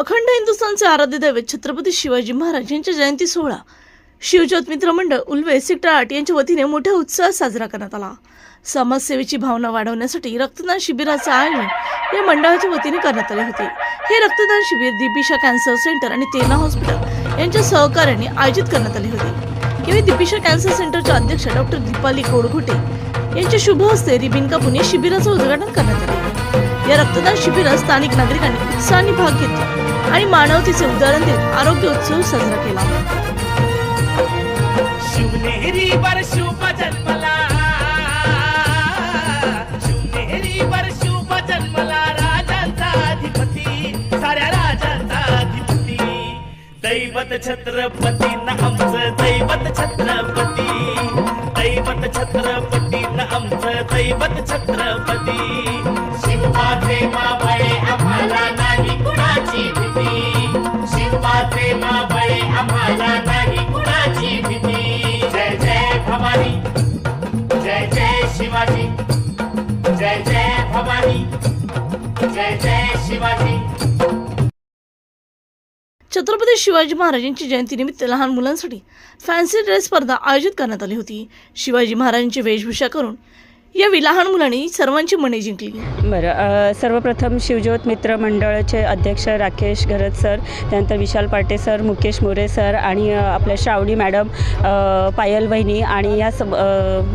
अखंड हिंदुस्थानचे आराध्य दैवत छत्रपती शिवाजी महाराज यांच्या जयंती सोहळा. शिवज्योत मित्र मंडळ उल्वे सेक्टर आठ यांच्या वतीने मोठ्या उत्साहात साजरा करण्यात आला. समाजसेवेची भावना वाढवण्यासाठी रक्तदान शिबिराचं आयोजन या मंडळाच्या वतीने करण्यात आले होते. हे रक्तदान शिबिर दिपिशा कॅन्सर सेंटर आणि तेना हॉस्पिटल यांच्या सहकार्याने आयोजित करण्यात आले होते. यावेळी दिपिशा कॅन्सर सेंटरच्या अध्यक्ष डॉक्टर दीपाली गोडघोटे यांच्या शुभ हस्ते रिबिन कापून या शिबिराचं उद्घाटन करण्यात आले. या रक्तदान शिबिरात स्थानिक नागरिकांनी उत्साहाने भाग घेतला. आणि मानवतेचे उदाहरण देत आरोग्य उत्सव साजरा केला. शिवनेरी दैवत छत्रपती न आमचं दैवत छत्रपती. दैवत छत्रपती न आमचं दैवत छत्रपती. शिवबाचे मावळे छत्रपती शिवाजी महाराजांची जयंतीनिमित्त लहान मुलांसाठी फॅन्सी ड्रेस स्पर्धा आयोजित करण्यात आली होती. शिवाजी महाराजांची वेशभूषा करून यावेळी लहान मुलांनी सर्वांची मने जिंकली. बरं सर्वप्रथम शिवज्योत मित्र मंडळाचे अध्यक्ष राकेश घरत सर त्यानंतर विशाल पाटे सर मुकेश मोरे सर आणि आपल्या श्रावणी मॅडम पायल वहिनी आणि या सब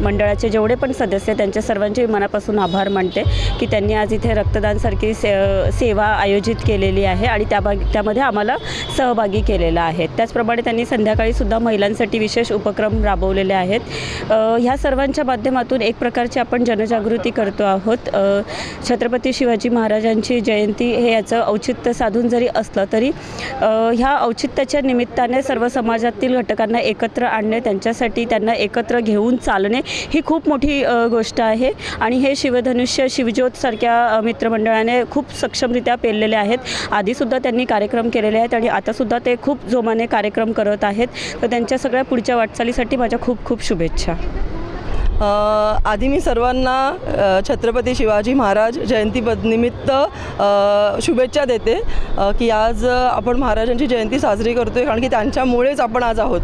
मंडळाचे जेवढे पण सदस्य त्यांच्या सर्वांचे मनापासून आभार मानते की त्यांनी आज इथे रक्तदानसारखी से सेवा आयोजित केलेली आहे आणि त्या भाग त्यामध्ये आम्हाला सहभागी केलेला आहे. त्याचप्रमाणे त्यांनी संध्याकाळीसुद्धा महिलांसाठी विशेष उपक्रम राबवलेले आहेत. ह्या सर्वांच्या माध्यमातून एक प्रकारच्या आपण जनजागृती करतो आहोत. छत्रपती शिवाजी महाराजांची जयंती हे याचं औचित्य साधून जरी असलं तरी ह्या औचित्याच्या निमित्ताने सर्व समाजातील घटकांना एकत्र आणणे त्यांच्यासाठी त्यांना एकत्र घेऊन चालणे ही खूप मोठी गोष्ट आहे. आणि हे शिवधनुष्य शिवज्योतसारख्या मित्रमंडळाने खूप सक्षमरित्या पेरलेले आहेत. आधीसुद्धा त्यांनी कार्यक्रम केलेले आहेत आणि आतासुद्धा ते खूप जोमाने कार्यक्रम करत आहेत. तर त्यांच्या सगळ्या पुढच्या वाटचालीसाठी माझ्या खूप खूप शुभेच्छा. आधी मी सर्वांना छत्रपती शिवाजी महाराज जयंतीनिमित्त शुभेच्छा देते की आज आपण महाराजांची जयंती साजरी करतो आहे कारण की त्यांच्यामुळेच आपण आज आहोत.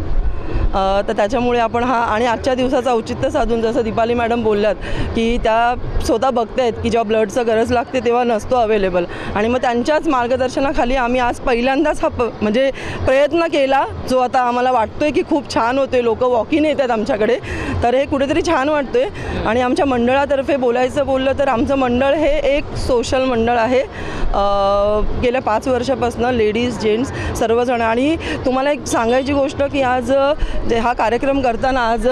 तर त्याच्यामुळे आपण हा आणि आजच्या दिवसाचं औचित्य साधून जसं दीपाली मॅडम बोलल्यात की त्या स्वतः बघतायत की जेव्हा ब्लडचं गरज लागते तेव्हा नसतो अवेलेबल. आणि मग त्यांच्याच मार्गदर्शनाखाली आम्ही आज पहिल्यांदाच हा प म्हणजे प्रयत्न केला जो आता आम्हाला वाटतोय की खूप छान होते लोक वॉकिंग येत आहेत आमच्याकडे. तर हे कुठेतरी छान वाटतोय. आणि आमच्या मंडळातर्फे बोलायचं बोललं तर आमचं मंडळ हे एक सोशल मंडळ आहे. गेल्या पाच वर्षापासून लेडीज जेंट्स सर्वजण. आणि तुम्हाला एक सांगायची गोष्ट की आज जे हा कार्यक्रम करताना आज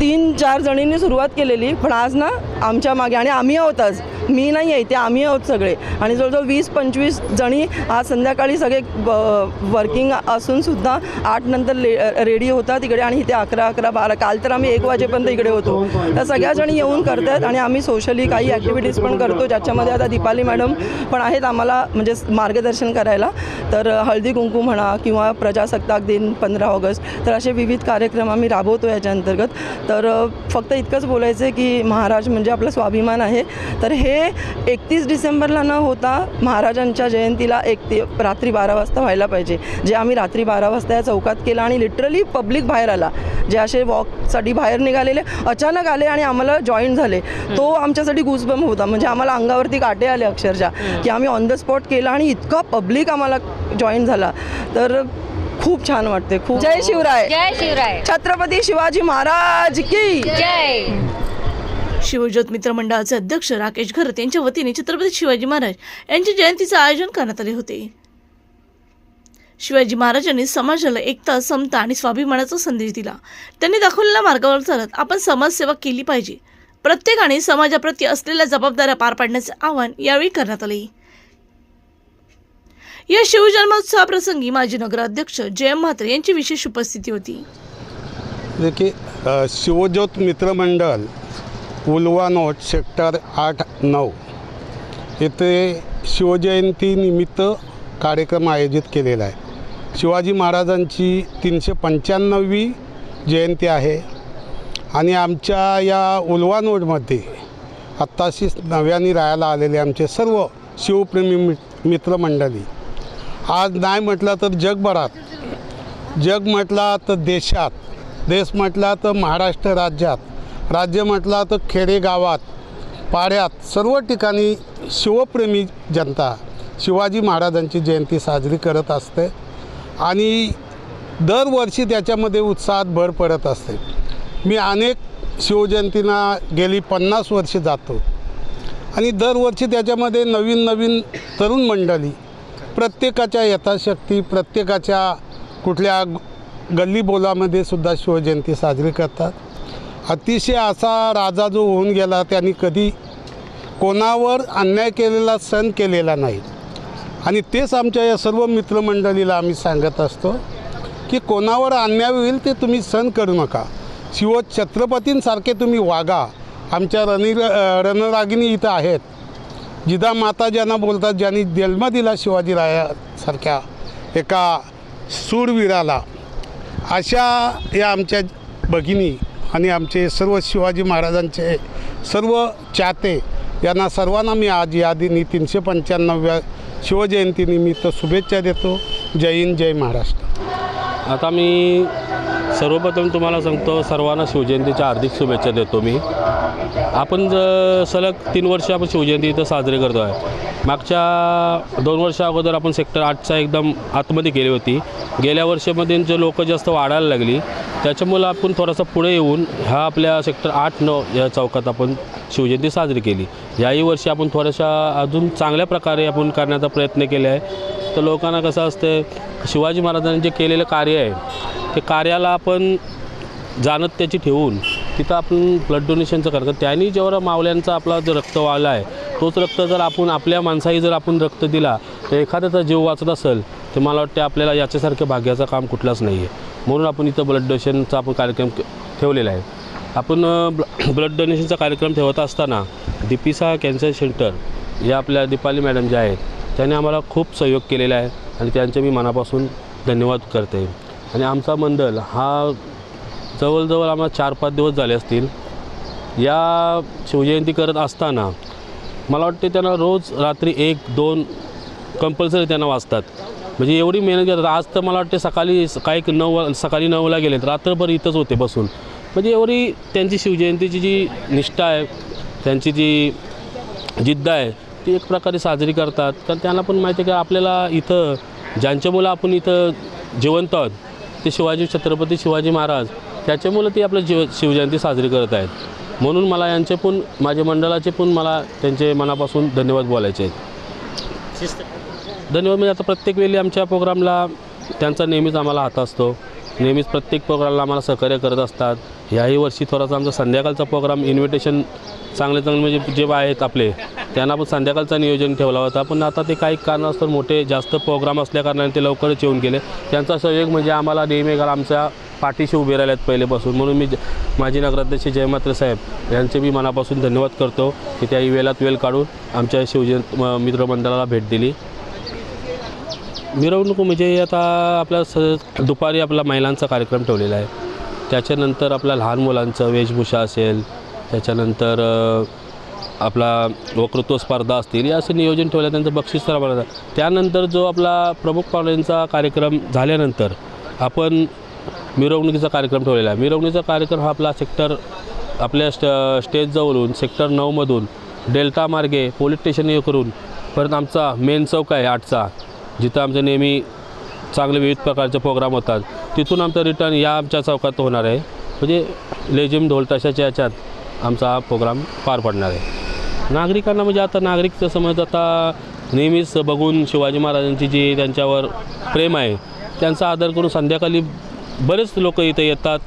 तीन चार जणींनी सुरुवात केलेली. पण आज ना आमच्या मागे आणि आम्ही आहोत आज. मी नाही आहे ते आम्ही आहोत सगळे. आणि जवळजवळ वीस पंचवीस जणी आज संध्याकाळी सगळे वर्किंग असूनसुद्धा आठ नंतर ले रेडी होतात तिकडे आणि इथे अकरा अकरा बारा काल तर आम्ही एक वाजेपर्यंत इकडे होतो. तर सगळ्या जणी येऊन करतात आणि आम्ही सोशली काही ॲक्टिव्हिटीज पण करतो ज्याच्यामध्ये आता दीपाली मॅडम पण आहेत आम्हाला म्हणजे मार्गदर्शन करायला. तर हळदी कुंकू म्हणा किंवा प्रजासत्ताक दिन पंधरा ऑगस्ट तर असे विविध कार्यक्रम आम्ही राबवतो याच्या अंतर्गत. तर फक्त इतकंच बोलायचं आहे की महाराज म्हणजे आपला स्वाभिमान आहे. तर हे एकतीस डिसेंबरला न होता महाराजांच्या जयंतीला एक ते रात्री बारा वाजता व्हायला पाहिजे. जे आम्ही रात्री बारा वाजता या चौकात केलं आणि लिटरली पब्लिक बाहेर आला. जे असे वॉकसाठी बाहेर निघालेले अचानक आले आणि आम्हाला जॉईन झाले. तो आमच्यासाठी गुजबम होता. म्हणजे आम्हाला अंगावरती काटे आले अक्षरशः की आम्ही ऑन द स्पॉट केला आणि इतका पब्लिक आम्हाला जॉईन झाला. तर खूप छान वाटते खूप जय शिवराय. जय शिवराय. छत्रपती शिवाजी महाराज की. जय. शिवज्योत मित्र मंडळाचे अध्यक्ष राकेश घरत यांच्या वतीने छत्रपती शिवाजी महाराज यांच्या जयंतीचं आयोजन करण्यात आले होते. शिवाजी महाराजांनी समाजाला एकता समता आणि स्वाभिमानाचा संदेश दिला. त्यांनी दाखवलेल्या मार्गावर चालत आपण समाजसेवा केली पाहिजे. प्रत्येकाने समाजाप्रती असलेल्या जबाबदाऱ्या पार पाडण्याचे आवाहन यावेळी करण्यात आले. या शिवजन्मोत्सवाप्रसंगी माजी नगराध्यक्ष जयम म्हात्रे यांची विशेष उपस्थिती होती. देखीए शिवज्योत मित्रमंडळ उलवा नोट सेक्टर आठ नऊ. येथे शिवजयंतीनिमित्त कार्यक्रम आयोजित केलेला आहे. शिवाजी महाराजांची तीनशे पंच्याण्णववी जयंती आहे. आणि आमच्या या उलवा नोटमध्ये आत्ताशीच नव्याने राहायला आलेले आमचे सर्व शिवप्रेमी मित मित्रमंडळी. आज नाही म्हटलं तर जगभरात जग म्हटला तर देशात देश म्हटला तर महाराष्ट्र राज्यात राज्य म्हटला तर खेडेगावात पाड्यात सर्व ठिकाणी शिवप्रेमी जनता शिवाजी महाराजांची जयंती साजरी करत असते आणि दरवर्षी त्याच्यामध्ये उत्साहात भर पडत असते. मी अनेक शिवजयंतींना गेली पन्नास वर्षे जातो आणि दरवर्षी त्याच्यामध्ये नवीन नवीन तरुण मंडळी प्रत्येकाच्या यथाशक्ती प्रत्येकाच्या कुठल्या गल्ली बोलामध्ये सुद्धा शिवजयंती साजरी करतात. अतिशय असा राजा जो होऊन गेला त्यांनी कधी कोणावर अन्याय केलेला सण केलेला नाही. आणि तेच आमच्या या सर्व मित्रमंडळीला आम्ही सांगत असतो की कोणावर अन्याय होईल ते तुम्ही सण करू नका. शिव छत्रपतींसारखे तुम्ही वागा. आमच्या रणी रणरागिणी इथं आहेत. जिदा माता ज्यांना बोलतात ज्यांनी जन्म दिला शिवाजीरायासारख्या एका सूरवीराला अशा या आमच्या भगिनी आणि आमचे सर्व शिवाजी महाराजांचे सर्व चाहते यांना सर्वांना मी आज या दिनी तीनशे पंच्याण्णव्या शिवजयंतीनिमित्त शुभेच्छा देतो. जय हिंद जय महाराष्ट्र. आता मी सर्वप्रथम तुम्हाला सांगतो सर्वांना शिवजयंतीच्या हार्दिक शुभेच्छा देतो मी. आपण ज सलग तीन वर्ष आपण शिवजयंती इथं साजरी करतो आहे. मागच्या दोन वर्षा अगोदर आपण सेक्टर आठचा एकदम आतमध्ये गेली होती. गेल्या वर्षामध्ये जे लोक जास्त वाढायला लागली त्याच्यामुळं आपण थोडासा पुढे येऊन ह्या आपल्या सेक्टर आठ नऊ या चौकात आपण शिवजयंती साजरी केली. याही वर्षी आपण थोड्याशा अजून चांगल्या प्रकारे आपण करण्याचा प्रयत्न केला आहे. तर लोकांना कसं असतं शिवाजी महाराजांनी जे केलेलं कार्य आहे ते कार्याला आपण जाणत त्याची ठेवून तिथं आपण ब्लड डोनेशनचं करतो त्यांनी जेवढा मावल्यांचा आपला जो रक्त वाळला आहे तोच रक्त जर आपण आपल्या माणसाही जर आपण रक्त दिला तर एखाद्याचा जीव वाचत असेल तर मला वाटते आपल्याला याच्यासारखं भाग्याचं काम कुठलंच नाही आहे म्हणून आपण इथं ब्लड डोनेशनचा आपण कार्यक्रम ठेवलेला आहे. आपण ब्ल ब्लड डोनेशनचा कार्यक्रम ठेवत असताना दीपिसा कॅन्सर सेंटर या आपल्या दीपाली मॅडम ज्या आहेत त्यांनी आम्हाला खूप सहयोग केलेला आहे आणि त्यांचे मी मनापासून धन्यवाद करते. आणि आमचा मंडल हा जवळजवळ आम्हाला चार पाच दिवस झाले असतील. या शिवजयंती करत असताना मला वाटते त्यांना रोज रात्री एक दोन कंपल्सरी त्यांना वाचतात म्हणजे एवढी मेहनत घेतात. आज तर मला वाटते सकाळी काही नऊ सकाळी नऊला गेले रात्रभर इथंच होते बसून. म्हणजे एवढी त्यांची शिवजयंतीची जी निष्ठा आहे त्यांची जी जिद्द आहे ती एक प्रकारे साजरी करतात. कारण त्यांना पण माहिती आहे की आपल्याला इथं ज्यांच्यामुळं आपण इथं जिवंत आहोत ते शिवाजी छत्रपती शिवाजी महाराज त्याच्यामुळं ती आपलं जीव शिवजयंती साजरी करत आहेत. म्हणून मला यांचे पण माझ्या मंडळाचे पण मला त्यांचे मनापासून धन्यवाद बोलायचे आहेत. धन्यवाद. म्हणजे आता प्रत्येक वेळी आमच्या प्रोग्रामला त्यांचा नेहमीच आम्हाला हात असतो. नेहमीच प्रत्येक प्रोग्रामला आम्हाला सहकार्य करत असतात. याही वर्षी थोडासा आमचा संध्याकाळचा प्रोग्राम इन्व्हिटेशन चांगले चांगले म्हणजे जे आहेत आपले त्यांना पण संध्याकाळचं नियोजन ठेवला होता. पण आता ते काही कारणास्तव मोठे जास्त प्रोग्राम असल्याकारणाने ते लवकरच येऊन गेले. त्यांचा सहयोग म्हणजे आम्हाला नेहमी घाल आमच्या पाठीशी उभे राहिल्यात आहेत पहिलेपासून. म्हणून मी माजी नगराध्यक्ष जयमात्रे साहेब यांचे मी मनापासून धन्यवाद करतो की त्याही वेळात वेळ काढून आमच्या शिवजयंत म- मित्रमंडळाला भेट दिली. मिरवणूक म्हणजे आता आपल्या स दुपारी आपला महिलांचा कार्यक्रम ठेवलेला आहे. त्याच्यानंतर आपल्या लहान मुलांचं वेशभूषा असेल त्याच्यानंतर आपला वक्तृत्व स्पर्धा असतील या असं नियोजन ठेवलं त्यांचं बक्षीस तर त्यानंतर जो आपला प्रमुख पाहुण्यांचा कार्यक्रम झाल्यानंतर आपण मिरवणुकीचा कार्यक्रम ठेवलेला आहे. मिरवणुकीचा कार्यक्रम हा आपला सेक्टर आपल्या स्ट स्टेजजवळून सेक्टर नऊमधून डेल्टा मार्गे पोलीस स्टेशन हे करून परत आमचा मेन चौक आहे आठचा. जिथं आमचे नेहमी चांगले विविध प्रकारचे प्रोग्राम होतात तिथून आमचं रिटर्न या आमच्या चौकात होणार आहे. म्हणजे लेझिम ढोलताशाच्या याच्यात आमचा हा प्रोग्राम पार पडणार आहे. नागरिकांना म्हणजे आता नागरिक समज आता नेहमीच बघून शिवाजी महाराजांची जी त्यांच्यावर प्रेम आहे त्यांचा आदर करून संध्याकाळी बरेच लोक इथं येतात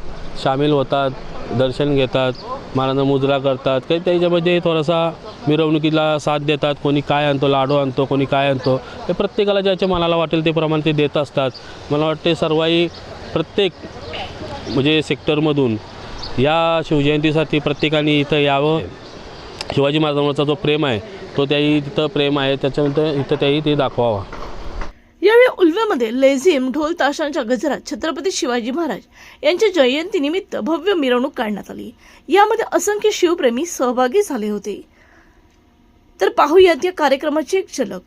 सामील होतात दर्शन घेतात महाराजांना मुजरा करतात काही त्याच्यामध्ये थोडासा मिरवणुकीला साथ देतात कोणी काय आणतो लाडू आणतो कोणी काय आणतो हे प्रत्येकाला ज्याच्या मनाला वाटेल ते प्रमाण ते देत असतात. मला वाटते सर्वाई प्रत्येक म्हणजे सेक्टरमधून या शिवजयंतीसाठी प्रत्येकाने इथं यावं. शिवाजी महाराजांवरचा जो प्रेम आहे तो त्याही तिथं प्रेम आहे त्याच्यानंतर इथं त्याही ते दाखवावा. यावेळी उलव्यामध्ये लेझिम ढोल ताशांच्या गजरात छत्रपती शिवाजी महाराज यांच्या जयंतीनिमित्त भव्य मिरवणूक काढण्यात आली. यामध्ये असंख्य शिवप्रेमी सहभागी झाले होते. तर पाहूयात या कार्यक्रमाची एक झलक.